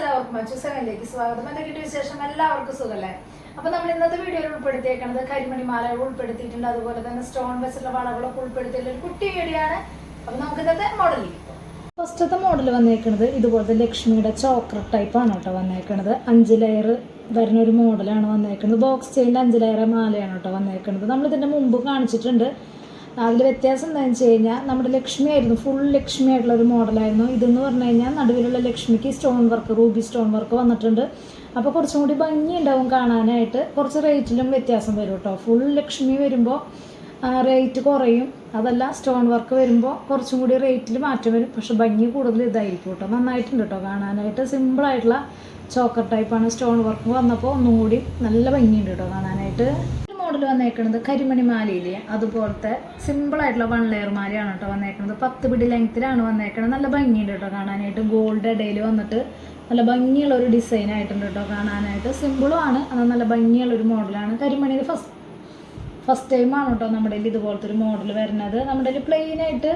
എല്ലാവർക്കും സെവനിലേക്ക് സ്വാഗതം. കിട്ടിയ വിശേഷം എല്ലാവർക്കും സുഖല്ലേ? അപ്പൊ നമ്മൾ ഇന്നത്തെ വീഡിയോയിൽ ഉൾപ്പെടുത്തിയേക്കുന്നത് കരിമണി മാലകൾ ഉൾപ്പെടുത്തിയിട്ടുണ്ട്. അതുപോലെ തന്നെ സ്റ്റോൺ വെച്ചുള്ള വളകളൊക്കെ ഉൾപ്പെടുത്തിയിട്ടുള്ള ഒരു കുട്ടി വീഡിയോ ആണ് അപ്പൊ നമുക്ക് ഇന്നത്തെ മോഡൽ ഫസ്റ്റത്തെ മോഡൽ വന്നേക്കുന്നത് ഇതുപോലത്തെ ലക്ഷ്മിയുടെ ചോക്ലേറ്റ് ടൈപ്പ് ആണ് കേട്ടോ വന്നേക്കുന്നത് അഞ്ച് ലെയർ വരുന്ന ഒരു മോഡലാണ് വന്നേക്കുന്നത് ബോക്സ് ചെയിന്റെ അഞ്ച് ലെയർ മാലയാണ് കേട്ടോ വന്നേക്കുന്നത് നമ്മൾ ഇതിന്റെ മുമ്പ് കാണിച്ചിട്ടുണ്ട്. അതിൽ വ്യത്യാസം എന്താണെന്ന് വെച്ച് കഴിഞ്ഞാൽ നമ്മുടെ ലക്ഷ്മി ആയിരുന്നു ഫുൾ ലക്ഷ്മി ആയിട്ടുള്ള ഒരു മോഡലായിരുന്നു. ഇതെന്ന് പറഞ്ഞു കഴിഞ്ഞാൽ നടുവിലുള്ള ലക്ഷ്മിക്ക് stone work ruby stone work വന്നിട്ടുണ്ട്. അപ്പോൾ കുറച്ചും കൂടി ഭംഗി ഉണ്ടാവും കാണാനായിട്ട്. കുറച്ച് റേറ്റിലും വ്യത്യാസം വരും കേട്ടോ. ഫുൾ ലക്ഷ്മി വരുമ്പോൾ റേറ്റ് കുറയും. അതല്ല സ്റ്റോൺ വർക്ക് വരുമ്പോൾ കുറച്ചും കൂടി റേറ്റിൽ മാറ്റം വരും. പക്ഷെ ഭംഗി കൂടുതൽ ഇതായിരിക്കും കേട്ടോ. നന്നായിട്ടുണ്ട് കേട്ടോ കാണാനായിട്ട്. സിമ്പിളായിട്ടുള്ള ചോക്കർ ടൈപ്പാണ് സ്റ്റോൺ വർക്ക് വന്നപ്പോൾ ഒന്നും കൂടി നല്ല ഭംഗിയുണ്ട് കേട്ടോ കാണാനായിട്ട്. മോഡൽ വന്നേക്കുന്നത് കരിമണി മാലയിലെ അതുപോലത്തെ സിമ്പിൾ ആയിട്ടുള്ള വൺ ലെയർ മാലയാണ് കേട്ടോ വന്നേക്കുന്നത് പത്ത് പിടി ലെങ്ത്തിലാണ് വന്നേക്കുന്നത് നല്ല ഭംഗിയുണ്ട് കേട്ടോ കാണാനായിട്ട്. ഗോൾഡ് ഇടയിൽ വന്നിട്ട് നല്ല ഭംഗിയുള്ള ഒരു ഡിസൈൻ ആയിട്ടുണ്ട് കേട്ടോ കാണാനായിട്ട്. സിമ്പിളും ആണ്. എന്നാൽ നല്ല ഭംഗിയുള്ള ഒരു മോഡലാണ് കരിമണി ഫസ്റ്റ് ഫസ്റ്റ് ടൈമാണ് കേട്ടോ നമ്മുടെ ഇതുപോലത്തെ ഒരു മോഡൽ വരുന്നത്. നമ്മുടെ ആയിട്ട്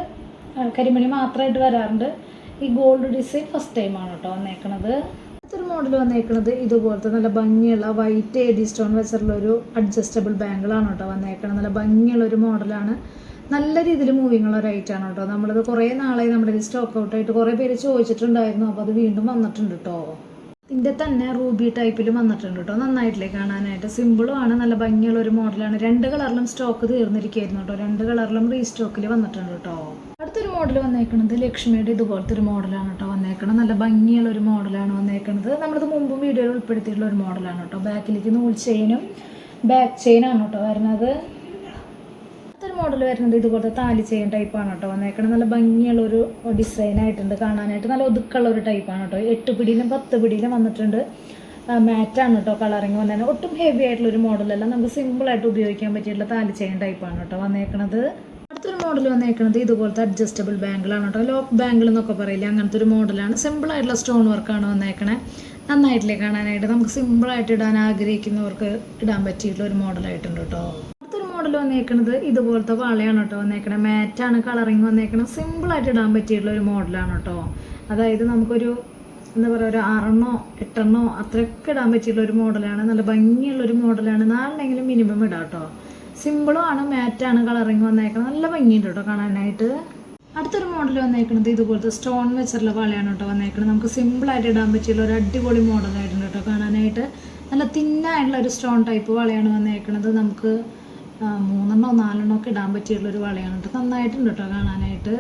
കരിമണി മാത്രമായിട്ട് വരാറുണ്ട്. ഈ ഗോൾഡ് ഡിസൈൻ ഫസ്റ്റ് ടൈമാണ് കേട്ടോ വന്നേക്കണത്. അടുത്തൊരു മോഡൽ വന്നേക്കുന്നത് ഇതുപോലത്തെ നല്ല ഭംഗിയുള്ള വൈറ്റ് എഡി സ്റ്റോൺ വെച്ചിട്ടുള്ള ഒരു അഡ്ജസ്റ്റബിൾ ബാങ്കിളാണ് കേട്ടോ വന്നേക്കുന്നത് നല്ല ഭംഗിയുള്ള ഒരു മോഡലാണ് നല്ല രീതിയിൽ മൂവിങ് ഉള്ള ഒരു ഐറ്റം ആണ് കേട്ടോ. നമ്മളിത് കുറേ നാളായി നമ്മുടെ ഇത് സ്റ്റോക്ക് ഔട്ട് ആയിട്ട് കുറേ പേര് ചോദിച്ചിട്ടുണ്ടായിരുന്നു. അപ്പോൾ അത് വീണ്ടും വന്നിട്ടുണ്ട് കേട്ടോ. ഇതിന്റെ തന്നെ റൂബി ടൈപ്പിൽ വന്നിട്ടുണ്ട് കേട്ടോ. നന്നായിട്ടില്ലേ കാണാനായിട്ട്. സിമ്പിളും ആണ്. നല്ല ഭംഗിയുള്ള ഒരു മോഡലാണ് രണ്ട് കളറിലും സ്റ്റോക്ക് തീർന്നിരിക്കുകയായിരുന്നു കേട്ടോ. രണ്ട് കളറിലും റീസ്റ്റോക്കിൽ വന്നിട്ടുണ്ട് കേട്ടോ. അടുത്തൊരു മോഡൽ വന്നേക്കുന്നത് ലക്ഷ്മിയുടെ ഇതുപോലത്തെ ഒരു മോഡലാണ് കേട്ടോ വന്നേക്കുന്നത് നല്ല ഭംഗിയുള്ള ഒരു മോഡലാണ് വന്നേക്കുന്നത് നമ്മളിത് മുമ്പും വീഡിയോയിൽ ഉൾപ്പെടുത്തിയിട്ടുള്ള ഒരു മോഡലാണ് കേട്ടോ ബാക്കിലേക്ക് നൂൽ ചെയിനും ബാക്ക് ചെയിനാണ് കേട്ടോ വരുന്നത്. അടുത്തൊരു മോഡൽ വരുന്നത് ഇതുപോലത്തെ താലി ചെയിൻ ടൈപ്പാണ് കേട്ടോ വന്നേക്കണം നല്ല ഭംഗിയുള്ള ഒരു ഡിസൈനായിട്ടുണ്ട് കാണാനായിട്ട്. നല്ല ഒതുക്കുള്ള ഒരു ടൈപ്പാണ് കേട്ടോ എട്ട് പിടിയിലും പത്ത് പിടിയിലും വന്നിട്ടുണ്ട്. മാറ്റാണ് കേട്ടോ കളറിങ് വന്നേക്കുന്നത് ഒട്ടും ഹെവി ആയിട്ടുള്ള ഒരു മോഡലല്ല നമുക്ക് സിമ്പിളായിട്ട് ഉപയോഗിക്കാൻ പറ്റിയിട്ടുള്ള താലി ചെയിൻ ടൈപ്പാണ് കേട്ടോ വന്നേക്കണത്. അടുത്തൊരു മോഡൽ വന്നേക്കുന്നത് ഇതുപോലത്തെ അഡ്ജസ്റ്റബിൾ ബാങ്കിളാണ് കേട്ടോ. ലോക്ക് ബാങ്കിൾ എന്നൊക്കെ പറയില്ലേ അങ്ങനത്തെ ഒരു മോഡലാണ് സിമ്പിൾ ആയിട്ടുള്ള സ്റ്റോൺ വർക്കാണ് വന്നേക്കണേ. നന്നായിട്ടില്ലേ കാണാനായിട്ട്. നമുക്ക് സിമ്പിളായിട്ട് ഇടാൻ ആഗ്രഹിക്കുന്നവർക്ക് ഇടാൻ പറ്റിയിട്ടുള്ള ഒരു മോഡലായിട്ടുണ്ട് കേട്ടോ. അടുത്തൊരു മോഡൽ വന്നേക്കുന്നത് ഇതുപോലത്തെ വളയാണ് കേട്ടോ വന്നേക്കണേ. മാറ്റാണ് കളറിങ് വന്നേക്കണത് സിമ്പിളായിട്ട് ഇടാൻ പറ്റിയിട്ടുള്ള ഒരു മോഡലാണ് കേട്ടോ. അതായത് നമുക്കൊരു എന്താ പറയുക ഒരു ആറെണ്ണോ എട്ടെണ്ണോ അത്രയൊക്കെ ഇടാൻ പറ്റിയിട്ടുള്ള ഒരു മോഡലാണ് നല്ല ഭംഗിയുള്ള ഒരു മോഡലാണ് നാലിനെങ്കിലും മിനിമം ഇടാം കേട്ടോ. സിമ്പിളും ആണ് മാറ്റാണ് കളറിങ് വന്നേക്കുന്നത് നല്ല ഭംഗിയുണ്ട് കേട്ടോ കാണാനായിട്ട്. അടുത്തൊരു മോഡൽ വന്നേക്കുന്നത് ഇതുപോലത്തെ സ്റ്റോൺ വെച്ചുള്ള വളയാണ് കേട്ടോ വന്നേക്കുന്നത് നമുക്ക് സിമ്പിളായിട്ട് ഇടാൻ പറ്റിയുള്ള ഒരു അടിപൊളി മോഡലായിട്ടുണ്ട് കേട്ടോ കാണാനായിട്ട്. നല്ല തിന്നായിട്ടുള്ള ഒരു സ്റ്റോൺ ടൈപ്പ് വളയാണ് വന്നേക്കുന്നത് നമുക്ക് മൂന്നെണ്ണോ നാലെണ്ണോ ഒക്കെ ഇടാൻ പറ്റിയുള്ള ഒരു വളയാണ് കേട്ടോ നന്നായിട്ടുണ്ട് കേട്ടോ കാണാനായിട്ട്.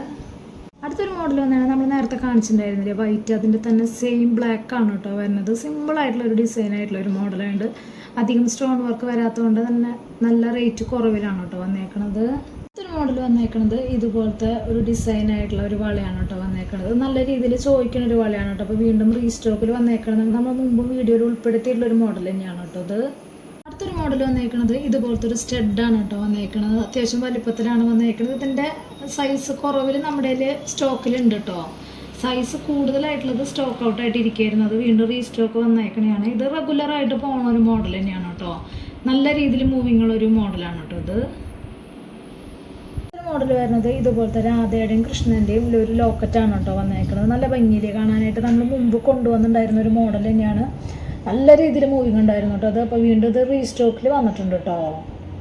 അടുത്തൊരു മോഡൽ വന്നാണ് നമ്മൾ നേരത്തെ കാണിച്ചിട്ടുണ്ടായിരുന്നില്ലേ? വൈറ്റ് അതിന്റെ തന്നെ സെയിം ബ്ലാക്ക് ആണ് കേട്ടോ വരുന്നത്. സിമ്പിൾ ആയിട്ടുള്ള ഒരു ഡിസൈൻ ആയിട്ടുള്ള ഒരു മോഡലുണ്ട് അധികം സ്റ്റോൺ വർക്ക് വരാത്തതുകൊണ്ട് തന്നെ നല്ല റേറ്റ് കുറവിലാണ് കേട്ടോ വന്നേക്കണത്. അടുത്തൊരു മോഡൽ വന്നേക്കണത് ഇതുപോലത്തെ ഒരു ഡിസൈൻ ആയിട്ടുള്ള ഒരു വളയാണ് കേട്ടോ വന്നേക്കണത്. നല്ല രീതിയിൽ ചോദിക്കുന്ന ഒരു വളയാണ് കേട്ടോ. അപ്പോൾ വീണ്ടും റീസ്റ്റോക്കിൽ വന്നേക്കണത്. നമ്മൾ മുമ്പ് വീഡിയോയിൽ ഉൾപ്പെടുത്തിയിട്ടുള്ള ഒരു മോഡൽ തന്നെയാണ് കേട്ടോ അടുത്തൊരു മോഡൽ വന്നേക്കുന്നത് ഇതുപോലത്തെ ഒരു സ്റ്റഡാണ് കേട്ടോ വന്നേക്കുന്നത് അത്യാവശ്യം വലിപ്പത്തിലാണ് വന്നേക്കുന്നത് ഇതിന്റെ സൈസ് കുറവിൽ നമ്മുടെ സ്റ്റോക്കിലുണ്ട് കേട്ടോ സൈസ് കൂടുതലായിട്ടുള്ളത് സ്റ്റോക്ക് ഔട്ട് ആയിട്ട് അത് വീണ്ടും റീസ്റ്റോക്ക് വന്നേക്കണെയാണ്. ഇത് റെഗുലറായിട്ട് പോകുന്ന ഒരു മോഡൽ തന്നെയാണ് കേട്ടോ നല്ല രീതിയിൽ മൂവിങ് ഉള്ള ഒരു മോഡലാണ് കേട്ടോ ഇത്. മോഡൽ വരുന്നത് ഇതുപോലത്തെ രാധയുടെയും കൃഷ്ണന്റെയും ഒരു ലോക്കറ്റാണ് കേട്ടോ വന്നേക്കുന്നത് നല്ല ഭംഗിയിൽ കാണാനായിട്ട് നമ്മൾ മുമ്പ് കൊണ്ടുവന്നിട്ടുണ്ടായിരുന്ന ഒരു മോഡൽ തന്നെയാണ്. നല്ല രീതിയിൽ മൂവിങ് ഉണ്ടായിരുന്നു കേട്ടോ. അത് അപ്പോൾ വീണ്ടും ഇത് റീസ്റ്റോക്കിൽ വന്നിട്ടുണ്ട് കേട്ടോ.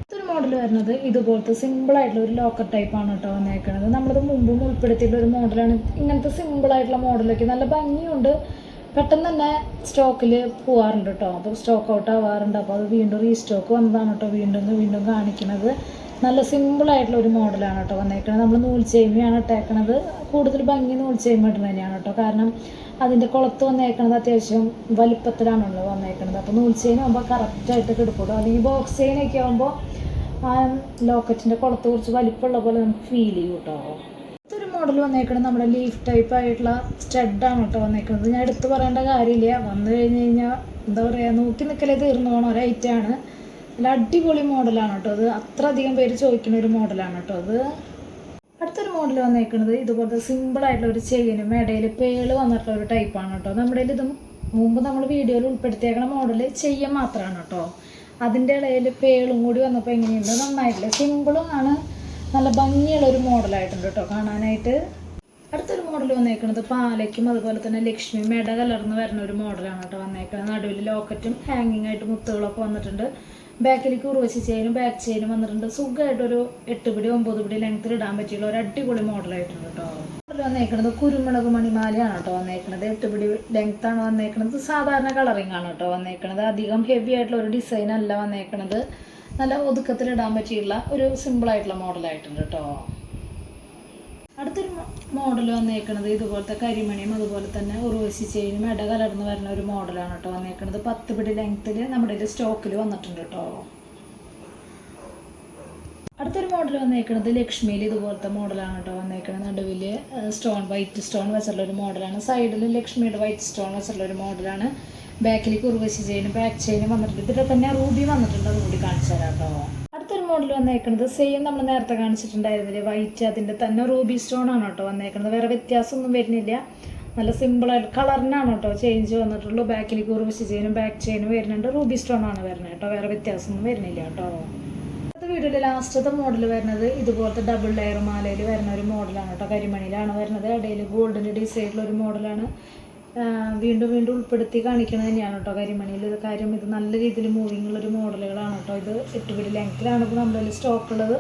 ഇതൊരു മോഡൽ വരുന്നത് ഇതുപോലത്തെ സിമ്പിൾ ആയിട്ടുള്ള ഒരു ലോക്കർ ടൈപ്പാണ് കേട്ടോ വന്നേക്കുന്നത് നമ്മളത് മുമ്പും ഉൾപ്പെടുത്തിയിട്ടുള്ള ഒരു മോഡലാണ് ഇങ്ങനത്തെ സിമ്പിൾ ആയിട്ടുള്ള മോഡലൊക്കെ നല്ല ഭംഗിയുണ്ട്. പെട്ടെന്ന് തന്നെ സ്റ്റോക്കിൽ പോവാറുണ്ട് കേട്ടോ. അപ്പോൾ സ്റ്റോക്ക് ഔട്ട് ആവാറുണ്ട്. അപ്പോൾ അത് വീണ്ടും റീസ്റ്റോക്ക് വന്നതാണ് കേട്ടോ വീണ്ടും വീണ്ടും കാണിക്കുന്നത് നല്ല സിമ്പിൾ ആയിട്ടുള്ള ഒരു മോഡലാണ് കേട്ടോ വന്നേക്കുന്നത് നമ്മൾ നൂൽ ചേമിയാണ് ഇട്ടേക്കണത്. കൂടുതൽ ഭംഗി നൂൽ ചേമി ഇടുന്നത് തന്നെയാണ് കേട്ടോ. കാരണം അതിന്റെ കുളത്ത് വന്നേക്കണത് അത്യാവശ്യം വലിപ്പത്തിലാണല്ലോ വന്നേക്കണത്. അപ്പോൾ നൂൽ ചെയിൻ ആകുമ്പോൾ കറക്റ്റായിട്ട് കിടക്കുള്ളൂ അല്ലെങ്കിൽ ബോക്സ് ചെയിനൊക്കെ ആകുമ്പോൾ ആ ലോക്കറ്റിന്റെ കുളത്ത് കുറച്ച് വലിപ്പമുള്ള പോലെ നമുക്ക് ഫീൽ ചെയ്യും കേട്ടോ. ഇതൊരു മോഡൽ വന്നേക്കുന്നത് നമ്മുടെ ലീഫ് ടൈപ്പ് ആയിട്ടുള്ള സ്റ്റഡാണ് കേട്ടോ വന്നേക്കുന്നത് ഞാൻ എടുത്തു പറയേണ്ട കാര്യമില്ല. വന്നു കഴിഞ്ഞ് കഴിഞ്ഞാൽ എന്താ പറയുക നോക്കി നിൽക്കലേ തീർന്നു പോകണ ഒരു ഐറ്റമാണ് നല്ല അടിപൊളി മോഡലാണ് കേട്ടോ അത്. അത്ര അധികം പേര് ചോദിക്കുന്ന ഒരു മോഡലാണ് കേട്ടോ അത്. അടുത്തൊരു മോഡൽ വന്നേക്കുന്നത് ഇതുപോലത്തെ സിമ്പിൾ ആയിട്ടുള്ള ഒരു ചെയിനും ഇടയിൽ പേൾ വന്നിട്ടുള്ള ഒരു ടൈപ്പാണ് കേട്ടോ. നമ്മുടെ ഇത് മുമ്പ് നമ്മൾ വീഡിയോയിൽ ഉൾപ്പെടുത്തിയേക്കുന്ന മോഡൽ ചെയ്യാൻ മാത്രമാണ് കേട്ടോ. അതിന്റെ ഇടയിൽ പേളും കൂടി വന്നപ്പോൾ എങ്ങനെയുണ്ട്? നന്നായിട്ടില്ല? സിമ്പിളും ആണ്. നല്ല ഭംഗിയുള്ള ഒരു മോഡലായിട്ടുണ്ട് കേട്ടോ കാണാനായിട്ട്. അടുത്തൊരു മോഡൽ വന്നേക്കുന്നത് പാലയ്ക്കും അതുപോലെ തന്നെ ലക്ഷ്മി മെട കലർന്ന് വരുന്ന ഒരു മോഡലാണ് കേട്ടോ വന്നേക്കുന്നത് നടുവിൽ ലോക്കറ്റും ഹാങ്ങിങ് ആയിട്ട് മുത്തുകളൊക്കെ വന്നിട്ടുണ്ട്. ബാക്കിലേക്ക് ഉറവശി ചെയിനും ബാക്ക് ചെയിനും വന്നിട്ടുണ്ട്. സുഖമായിട്ടൊരു എട്ട് പിടി ഒമ്പത് പിടി ലെങ്ത്തിൽ ഇടാൻ പറ്റിയുള്ള ഒരു അടിപൊളി മോഡലായിട്ടുണ്ട് കേട്ടോ മോഡൽ വന്നേക്കുന്നത് കുരുമുളക് മണിമാലയാണ് കേട്ടോ വന്നേക്കുന്നത് എട്ട് പിടി ആണ് വന്നേക്കുന്നത് സാധാരണ കളറിംഗ് ആണ് കേട്ടോ വന്നേക്കുന്നത് അധികം ഹെവി ആയിട്ടുള്ള ഒരു ഡിസൈൻ അല്ല വന്നേക്കുന്നത് നല്ല ഒതുക്കത്തിൽ ഇടാൻ പറ്റിയുള്ള ഒരു സിമ്പിൾ ആയിട്ടുള്ള മോഡലായിട്ടുണ്ട് കേട്ടോ അടുത്തൊരു മോഡൽ വന്നേക്കണത് ഇതുപോലത്തെ കരിമണിയും അതുപോലെ തന്നെ ഉറവശി ചെയിനും ഇട കലർന്ന് വരുന്ന ഒരു മോഡലാണ് കേട്ടോ വന്നേക്കണത്. പത്ത് പിടി ലെങ്ത്തിൽ നമ്മുടെ സ്റ്റോക്കിൽ വന്നിട്ടുണ്ട് കേട്ടോ. അടുത്തൊരു മോഡൽ വന്നേക്കണത് ലക്ഷ്മിയിൽ ഇതുപോലത്തെ മോഡലാണ് കേട്ടോ വന്നേക്കുന്നത് നടുവിൽ സ്റ്റോൺ വൈറ്റ് സ്റ്റോൺ വെച്ചിട്ടുള്ള ഒരു മോഡലാണ് സൈഡിൽ ലക്ഷ്മിയുടെ വൈറ്റ് സ്റ്റോൺ വെച്ചിട്ടുള്ള ഒരു മോഡലാണ് ബാക്കിലേക്ക് ഉറവശി ചെയിനും ബാക്ക് ചെയിനും വന്നിട്ടുണ്ട്. ഇതിൽ തന്നെ റൂബി വന്നിട്ടുണ്ട്. അതുകൂടി കാണിച്ചു തരാം കേട്ടോ. മോഡൽ വന്നേക്കുന്നത് സെയിം നമ്മൾ നേരത്തെ കാണിച്ചിട്ടുണ്ടായിരുന്നില്ലേ? വൈറ്റ് അതിന്റെ തന്നെ റൂബി സ്റ്റോൺ ആണ് കേട്ടോ വന്നേക്കുന്നത് വേറെ വ്യത്യാസമൊന്നും വരുന്നില്ല. നല്ല സിമ്പിളായിട്ട് കളറിനാണ് കേട്ടോ ചേഞ്ച് വന്നിട്ടുള്ളൂ. ബാക്കിലേക്ക് ഉറവശി ചെയിനും ബാക്ക് ചെയിനും വരുന്നുണ്ട്. റൂബി സ്റ്റോൺ ആണ് വരുന്നത് കേട്ടോ. വേറെ വ്യത്യാസമൊന്നും വരുന്നില്ല കേട്ടോ. അടുത്ത വീഡിയോയിൽ ലാസ്റ്റത്തെ മോഡൽ വരുന്നത് ഇതുപോലത്തെ ഡബിൾ ലെയർ മാലയിൽ വരുന്ന ഒരു മോഡലാണ് കേട്ടോ. കരിമണിയിലാണ് വരുന്നത്. ഇടയിൽ ഗോൾഡിന്റെ ഡിസൈനിലുള്ള ഒരു മോഡലാണ് വീണ്ടും വീണ്ടും ഉൾപ്പെടുത്തി കാണിക്കുന്നത് തന്നെയാണ് കേട്ടോ കരിമണിയിൽ കാര്യം. ഇത് നല്ല രീതിയിൽ മൂവിങ് ഉള്ള ഒരു മോഡലുകളാണ് കേട്ടോ ഇത്. എട്ട് പിടി ലെങ്ത്തിലാണ് ഇപ്പോൾ നമ്മുടെ കയ്യിൽ സ്റ്റോക്ക് ഉള്ളത്.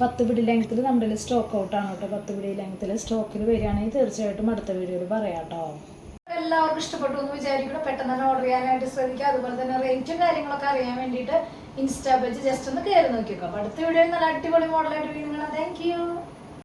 പത്ത് പിടി ലെങ്ത്തിൽ നമ്മുടെ കയ്യിൽ സ്റ്റോക്ക് ഔട്ടാണ് കേട്ടോ. പത്ത് പിടി ലെങ്ത്തിൽ സ്റ്റോക്കിൽ വരികയാണെങ്കിൽ തീർച്ചയായിട്ടും അടുത്ത വീഡിയോയിൽ പറയാം കേട്ടോ. എല്ലാവർക്കും ഇഷ്ടപ്പെട്ടു എന്ന് വിചാരിക്കണം പെട്ടെന്ന് തന്നെ ഓർഡർ ചെയ്യാനായിട്ട് ശ്രമിക്കുക അതുപോലെ തന്നെ റേറ്റും കാര്യങ്ങളൊക്കെ അറിയാൻ വേണ്ടിയിട്ട് ഇൻസ്റ്റാ പേജ് ജസ്റ്റ് ഒന്ന് കയറി നോക്കിക്കോ. അപ്പോൾ അടുത്ത വീഡിയോയിൽ നല്ല അടിപൊളി മോഡലായിട്ട് വീണ്ടും താങ്ക് യു